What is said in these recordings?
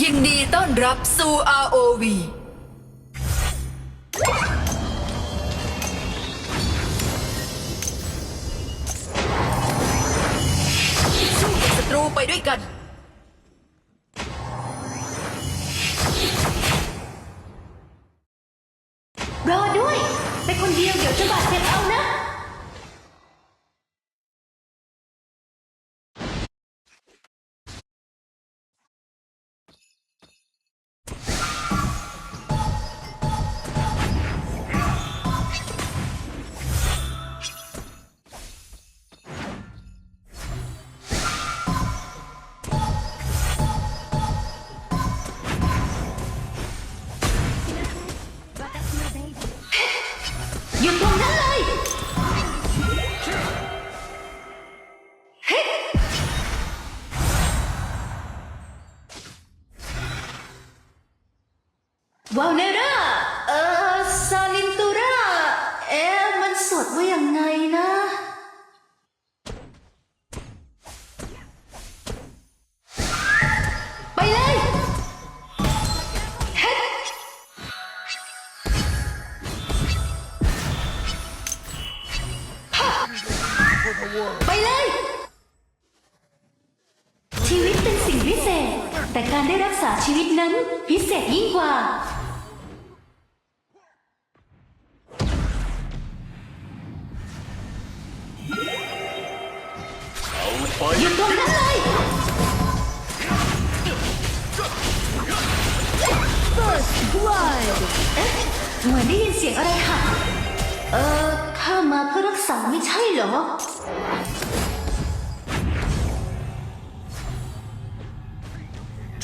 ยินดีต้อนรับสู่ ROV สู้กับศัตรูไปด้วยกัน รอด้วย เป็นคนเดียวเดี๋ยวจะบาดเจ็บเอานะ ดว่ายังไงนะ ไปเลยเฮ้ไปเลย ชีวิตเป็นสิ่งพิเศษ แต่การได้รักษาชีวิตนั้นพิเศษยิ่งกว่า ข้ามาเพื่อรักษาไม่ใช่เหรอ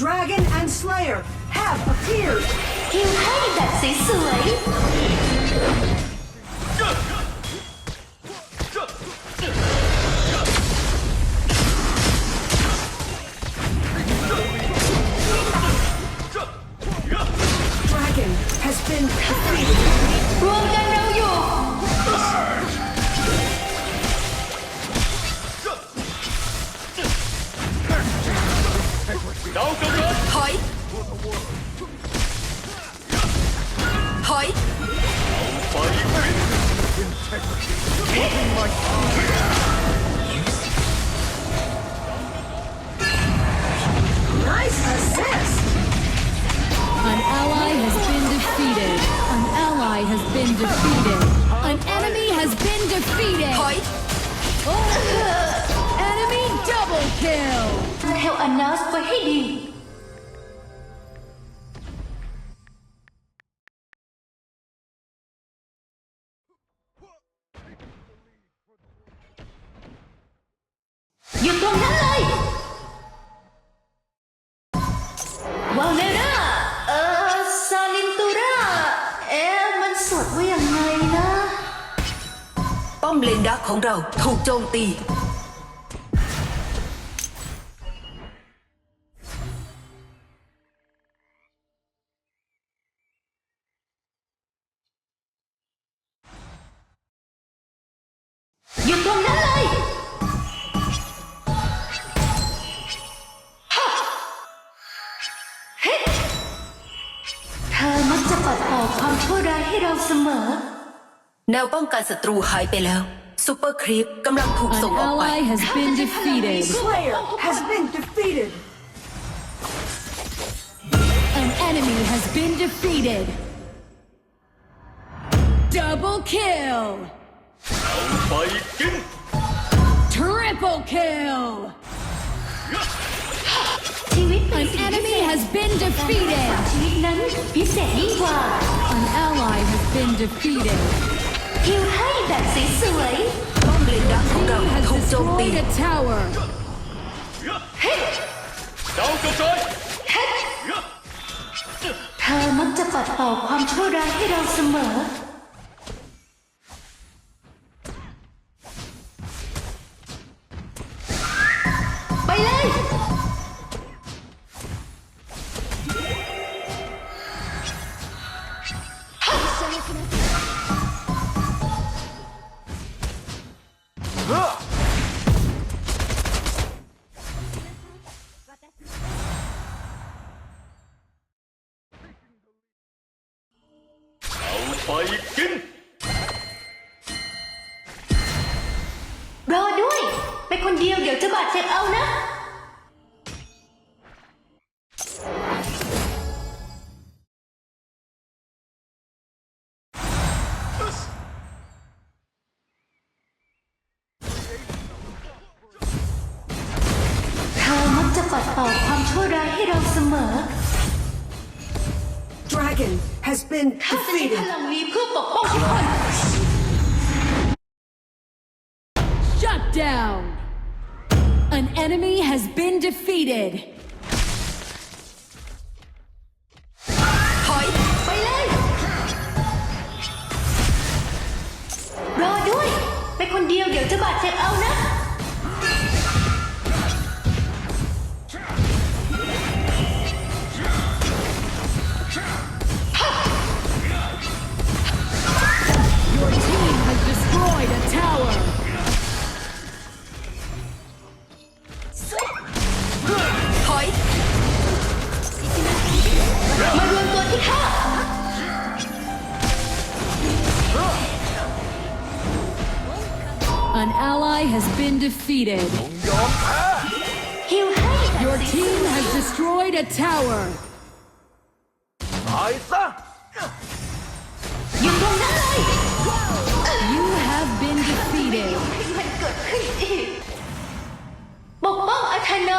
Dragon and Slayer have appeared. ฮิวให้แบบสวยๆ Nice assist! An ally has been defeated. An ally has been defeated. An enemy has been defeated. Oh. Enemy double kill. นัสไว้ให้ดี หยุดตรงนั้นเลย วาเลราเอ่อ ซาลินตูรา เอ๊ะ มันสดว่ายังไงนะ ป้อมเลนดักของเราถูกโจมตี เฮ้เธอมักจะปัดเป่าความชั่วร้ายให้เราเสมอ แนวป้องกันศัตรูหายไปแล้วซูเปอร์ครีปกำลังถูก An ส่งออกไป ally has been defeated. Slayer has been defeated. An enemy has been defeated. Double kill. ไป defeated. ษาชีวิตนั้นพิเศษยิ่งกว่า An ally has been defeated. ฮิวให้แบบสวย ป้อมเลนดักของเรา Has ถูกโจมตี destroyed a tower. ดาวกระจาย ๆ เธอมักจะปัดเป่าความชั่วร้ายให้เราเสมอ เอาไปกิน รอด้วย ไปคนเดียวเดี๋ยวจะบาดเจ็บเอานะ มอ Dragon has been ข้าจะใช้พ defeated. ลังนี้เพื่อปกป้องทุกคน Shut down. An enemy has been defeated. ถอย ไปเลย รอด้วย ไปคนเดียวเดี๋ยวจะบาดเจ็บเอานะ been defeated. ฮิวให้ Your team has destroyed a tower. ตายซะ ยืนตรงนั้นเลย You have been defeated. ให้มันเกิดขึ้นอีก ปกป้องอาธน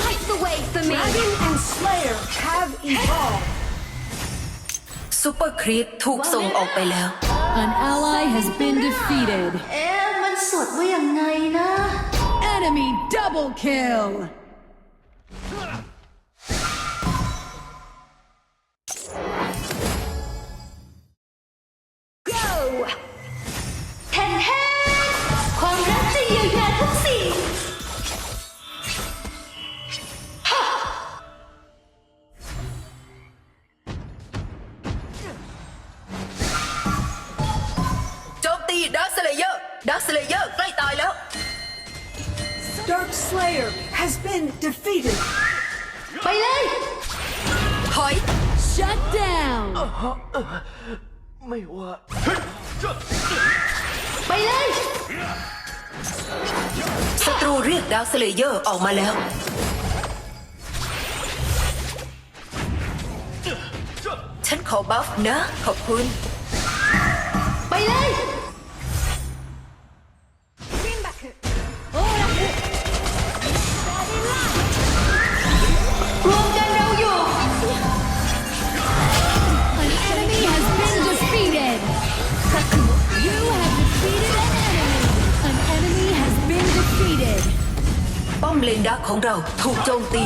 Light the way for me Dragon and Slayer have evolved. ซูเปอร์ครีปถูกส่งออกไปแล้ว An ally has been defeated. เอ๊ะมันสวดว่ายังไงนะ Enemy double kill! ดักสเลเยอร์ใกล้ตายแล้ว Dark Slayer has been defeated. ไปเลยถอย Shut down! ไม่ว่าไปเลยศัตรูเรียกดักสเลเยอร์ออกมาแล้ว ฉันขอบัฟนะ ขอบคุณ ไปเลย ของเราถูกโจมตี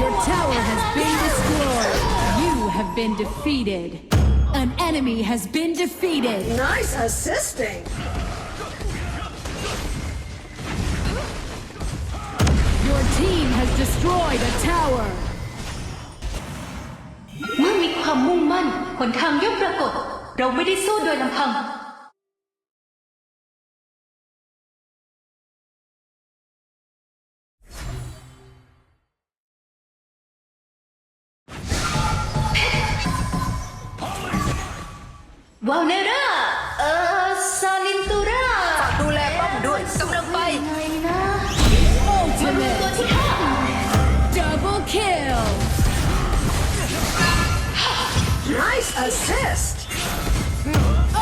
Your tower has been destroyed! You have been defeated! An enemy has been defeated! Nice assisting. Your team has destroyed a tower! เมื่อมีความมุ่งมั่น หนทางย่อมปรากฏ เราไม่ได้สู้โดยลำพัง วาลเนราเออซาลินตูรา ฝากดูแลป้อมด้วยกำลังไป ไงนะมารวมตัว Ultimate! ที่ข้า Double kill! Nice assist.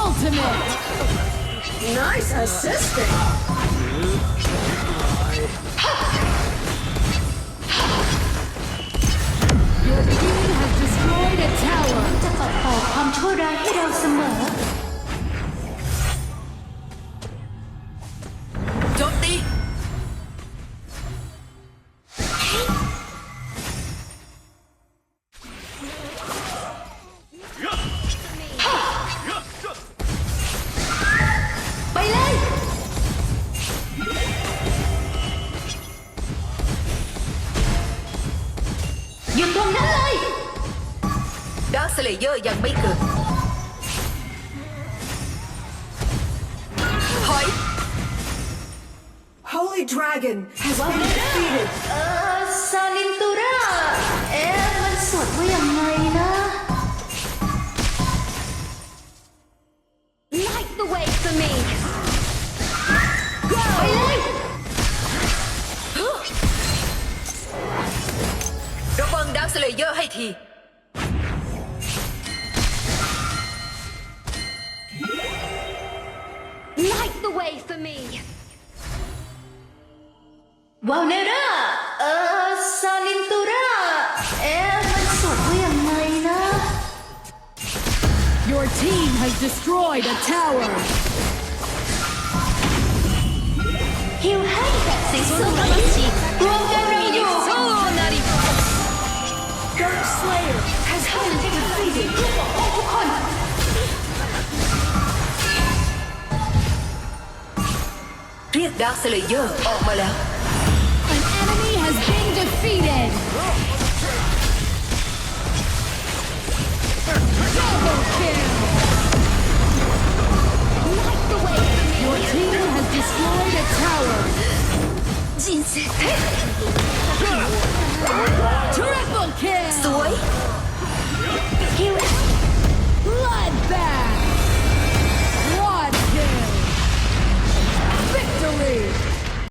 Ultimate! Nice assisting. 플레이어 Holy Dragon has been defeated. Uh, Sanintura! em vẫn sợ với thằng này đó. Light the way for me. Go! lên! Robon Down Slayer hay thì the way for me. วาวเนราเออซาลินตูราเอ๊ะมันสวดว่ายังไงนะ Your team has destroyed a tower. ฮิวให้แบบสิงสม Darcel'ı yok olmalı. Oh, An enemy has been defeated. Double kill. Light the way. Your team has destroyed a tower. Jinse.